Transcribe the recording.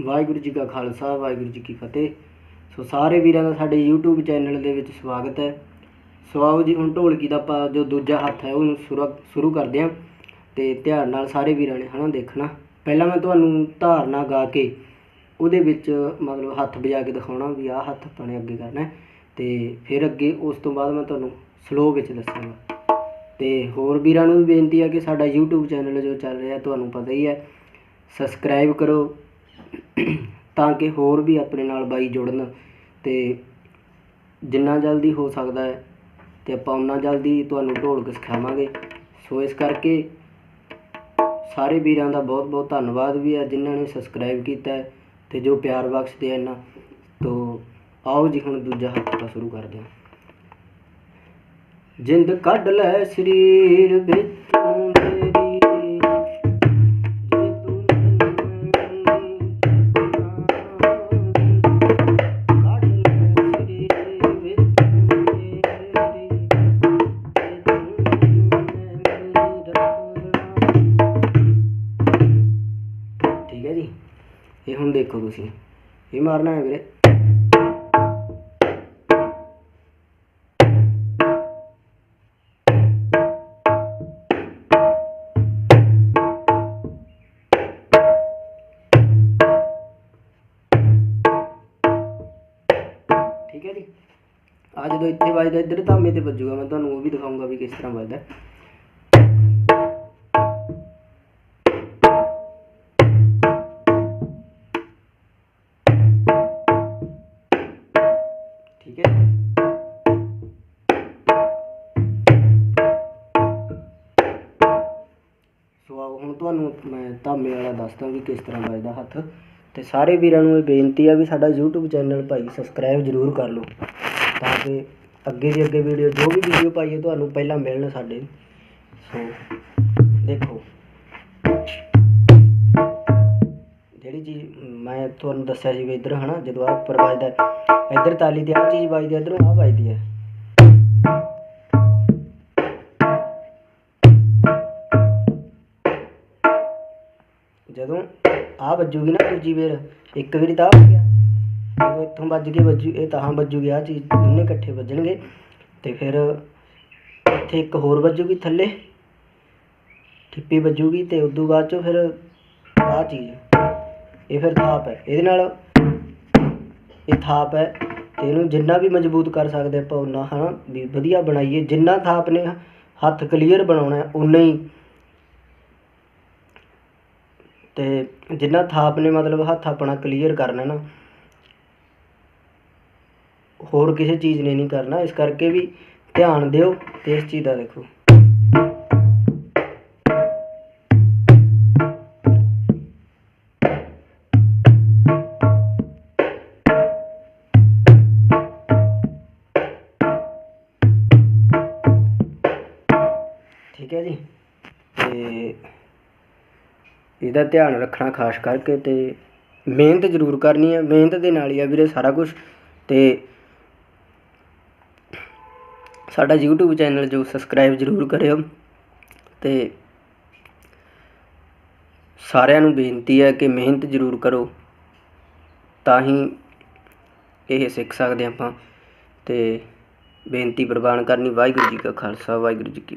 ਵਾਹਿਗੁਰੂ ਜੀ ਕਾ ਖਾਲਸਾ, ਵਾਹਿਗੁਰੂ ਜੀ ਕੀ ਫਤਿਹ। ਸੋ ਸਾਰੇ ਵੀਰਾਂ ਦਾ ਸਾਡੇ YouTube ਚੈਨਲ ਦੇ ਵਿੱਚ ਸਵਾਗਤ ਹੈ। ਸੋ ਆਓ ਜੀ, ਹੁਣ ਢੋਲਕੀ ਦਾ ਆਪਾਂ ਜੋ ਦੂਜਾ ਹੱਥ ਹੈ, ਉਹਨੂੰ ਸ਼ੁਰੂ ਸ਼ੁਰੂ ਕਰਦੇ ਹਾਂ ਤੇ ਧਿਆਨ ਨਾਲ ਸਾਰੇ ਵੀਰਾਂ ਨੇ ਹਨਾ ਦੇਖਣਾ। ਪਹਿਲਾਂ ਮੈਂ ਤੁਹਾਨੂੰ ਧਾਰਨਾ ਗਾ ਕੇ ਉਹਦੇ ਵਿੱਚ ਮਤਲਬ ਹੱਥ ਵਜਾ ਕੇ ਦਿਖਾਉਣਾ ਵੀ ਆਹ ਹੱਥ ਆਪਾਂ ਨੇ ਅੱਗੇ ਕਰਨਾ ਹੈ। ਤੇ ਫਿਰ ਅੱਗੇ ਉਸ ਤੋਂ ਬਾਅਦ ਮੈਂ ਤੁਹਾਨੂੰ ਸਲੋ ਵਿੱਚ ਦੱਸਾਂਗਾ। ਤੇ ਹੋਰ ਵੀਰਾਂ ਨੂੰ ਵੀ ਬੇਨਤੀ ਹੈ ਕਿ ਸਾਡਾ YouTube ਚੈਨਲ ਜੋ ਚੱਲ ਰਿਹਾ, ਤੁਹਾਨੂੰ ਪਤਾ ਹੀ ਹੈ ਸਬਸਕ੍ਰਾਈਬ ਕਰੋ। ਤਾਂ ਕਿ ਹੋਰ ਵੀ ਆਪਣੇ ਨਾਲ ਬਾਈ ਜੁੜਨ ਅਤੇ ਜਿੰਨਾ ਜਲਦੀ ਹੋ ਸਕਦਾ ਹੈ ਅਤੇ ਆਪਾਂ ਉਨਾ ਜਲਦੀ ਤੁਹਾਨੂੰ ਢੋਲਕ ਸਿਖਾਵਾਂਗੇ। ਸੋ ਇਸ ਕਰਕੇ ਸਾਰੇ ਵੀਰਾਂ ਦਾ ਬਹੁਤ ਬਹੁਤ ਧੰਨਵਾਦ ਵੀ ਹੈ ਜਿਨ੍ਹਾਂ ਨੇ ਸਬਸਕ੍ਰਾਈਬ ਕੀਤਾ ਹੈ ਅਤੇ ਜੋ ਪਿਆਰ ਬਖਸ਼ਦੇ ਆ ਤੋ ਆਓ ਜੀ ਹੁਣ ਦੂਜਾ ਹਫ਼ਤਾ ਸ਼ੁਰੂ ਕਰਦੇ ਹਾਂ। ਜਿੰਦ ਕੱਢ ਲੈ ਸਰੀਰ ਵਿੱਚ ਠੀਕ ਹੈ ਜੀ। ਇਹ ਹੁਣ ਦੇਖੋ ਤੁਸੀਂ। ਇਹ ਮਾਰਨਾ ਹੈ ਵੀਰੇ। ਠੀਕ ਹੈ ਜੀ। ਆ ਜਦੋਂ ਇੱਥੇ ਵੱਜਦਾ, ਇੱਧਰ ਧਾਮੇ ਤੇ ਵੱਜੂਗਾ, ਮੈਂ ਤੁਹਾਨੂੰ ਉਹ ਵੀ ਦਿਖਾਊਂਗਾ ਵੀ ਕਿਸ ਤਰ੍ਹਾਂ ਵੱਜਦਾ। ਤੁਹਾਨੂੰ ਮੈਂ ਧਾਮੇ ਵਾਲਾ ਦੱਸਦਾ ਵੀ ਕਿਸ ਤਰ੍ਹਾਂ ਵੱਜਦਾ ਹੱਥ। ਤੇ ਸਾਰੇ ਵੀਰਾਂ ਨੂੰ ਇਹ ਬੇਨਤੀ ਆ ਵੀ ਸਾਡਾ YouTube ਚੈਨਲ ਭਾਈ ਸਬਸਕ੍ਰਾਈਬ ਜ਼ਰੂਰ ਕਰ ਲਓ। ਤਾਂ ਕਿ ਅੱਗੇ ਦੀ ਅੱਗੇ ਵੀਡੀਓ ਜੋ ਵੀ ਵੀਡੀਓ ਪਾਈਏ ਤੁਹਾਨੂੰ ਪਹਿਲਾਂ ਮਿਲਣ ਸਾਡੇ। ਸੋ, ਦੇਖੋ। ਜਿਹੜੀ ਚੀਜ਼ ਮੈਂ ਤੁਹਾਨੂੰ ਦੱਸਿਆ ਸੀ ਵੀ ਇੱਧਰ ਹਨਾ, ਜਦੋਂ ਆ ਉੱਪਰ ਵੱਜਦਾ, ਇੱਧਰ ਤਾਲੀ ਤੇ ਆ ਚੀਜ਼ ਵੱਜਦੀ ਹੈ ਇੱਧਰੋਂ ਆ ਵੱਜਦੀ ਹੈ। ਜਦੋਂ ਆ ਵੱਜੂਗੀ ਨਾ ਦੂਜੀ ਵੇਰ, ਇੱਕ ਵਾਰੀ ਤਾਂ ਆਹ ਹੋ ਗਿਆ। ਜਦੋਂ ਇੱਥੋਂ ਵੱਜ ਕੇ ਵੱਜੂ, ਇਹ ਤਾਂ ਵੱਜੂਗੀ ਆ ਚੀਜ਼ ਦੋਨੇ ਇਕੱਠੇ ਵੱਜਣਗੇ। ਤੇ ਫਿਰ ਇੱਥੇ ਇੱਕ ਹੋਰ ਵੱਜੂਗੀ ਥੱਲੇ, ਠਿੱਪੀ ਵੱਜੂਗੀ ਤੇ ਉਦੋਂ ਬਾਅਦ ਚੋਂ ਫਿਰ ਆ ਚੀਜ਼, ਇਹ ਫਿਰ ਥਾਪ ਹੈ। ਇਹਦੇ ਨਾਲ ਇਹ ਥਾਪ ਹੈ ਤੇ ਇਹਨੂੰ ਜਿੰਨਾ ਵੀ ਮਜ਼ਬੂਤ ਕਰ ਸਕਦੇ ਆਪਾਂ ਉਨਾ ਹਨਾ, ਵੀ ਵਧੀਆ ਬਣਾਈਏ। ਜਿੰਨਾ ਥਾਪ ਨੇ ਹੱਥ ਕਲੀਅਰ ਬਣਾਉਣਾ ਉਨਾ ਹੀ ਤੇ ਜਿੰਨਾ ਥਾਪ ਨੇ ਮਤਲਬ ਹੱਥ ਆਪਣਾ ਕਲੀਅਰ ਕਰਨਾ ਨਾ, ਹੋਰ ਕਿਸੇ ਚੀਜ਼ ਨੇ ਨਹੀਂ ਕਰਨਾ, ਇਸ ਕਰਕੇ ਵੀ ਧਿਆਨ ਦਿਓ ਤੇ ਇਸ ਚੀਜ਼ ਦਾ ਦੇਖੋ। ਠੀਕ ਹੈ ਜੀ, ਤੇ ਇਹਦਾ ਧਿਆਨ ਰੱਖਣਾ ਖਾਸ ਕਰਕੇ ਅਤੇ ਮਿਹਨਤ ਜ਼ਰੂਰ ਕਰਨੀ ਹੈ ਮਿਹਨਤ ਦੇ ਨਾਲ ਹੀ ਆ ਵੀਰੇ ਸਾਰਾ ਕੁਛ। ਅਤੇ ਸਾਡਾ ਯੂਟਿਊਬ ਚੈਨਲ ਜੋ ਸਬਸਕ੍ਰਾਈਬ ਜ਼ਰੂਰ ਕਰਿਓ। ਅਤੇ ਸਾਰਿਆਂ ਨੂੰ ਬੇਨਤੀ ਹੈ ਕਿ ਮਿਹਨਤ ਜ਼ਰੂਰ ਕਰੋ, ਤਾਂ ਹੀ ਇਹ ਸਿੱਖ ਸਕਦੇ ਆਪਾਂ। ਅਤੇ ਬੇਨਤੀ ਪ੍ਰਵਾਨ ਕਰਨੀ ਵਾਹਿਗੁਰੂ ਜੀ ਕਾ ਖਾਲਸਾ, ਵਾਹਿਗੁਰੂ ਜੀ ਕੀ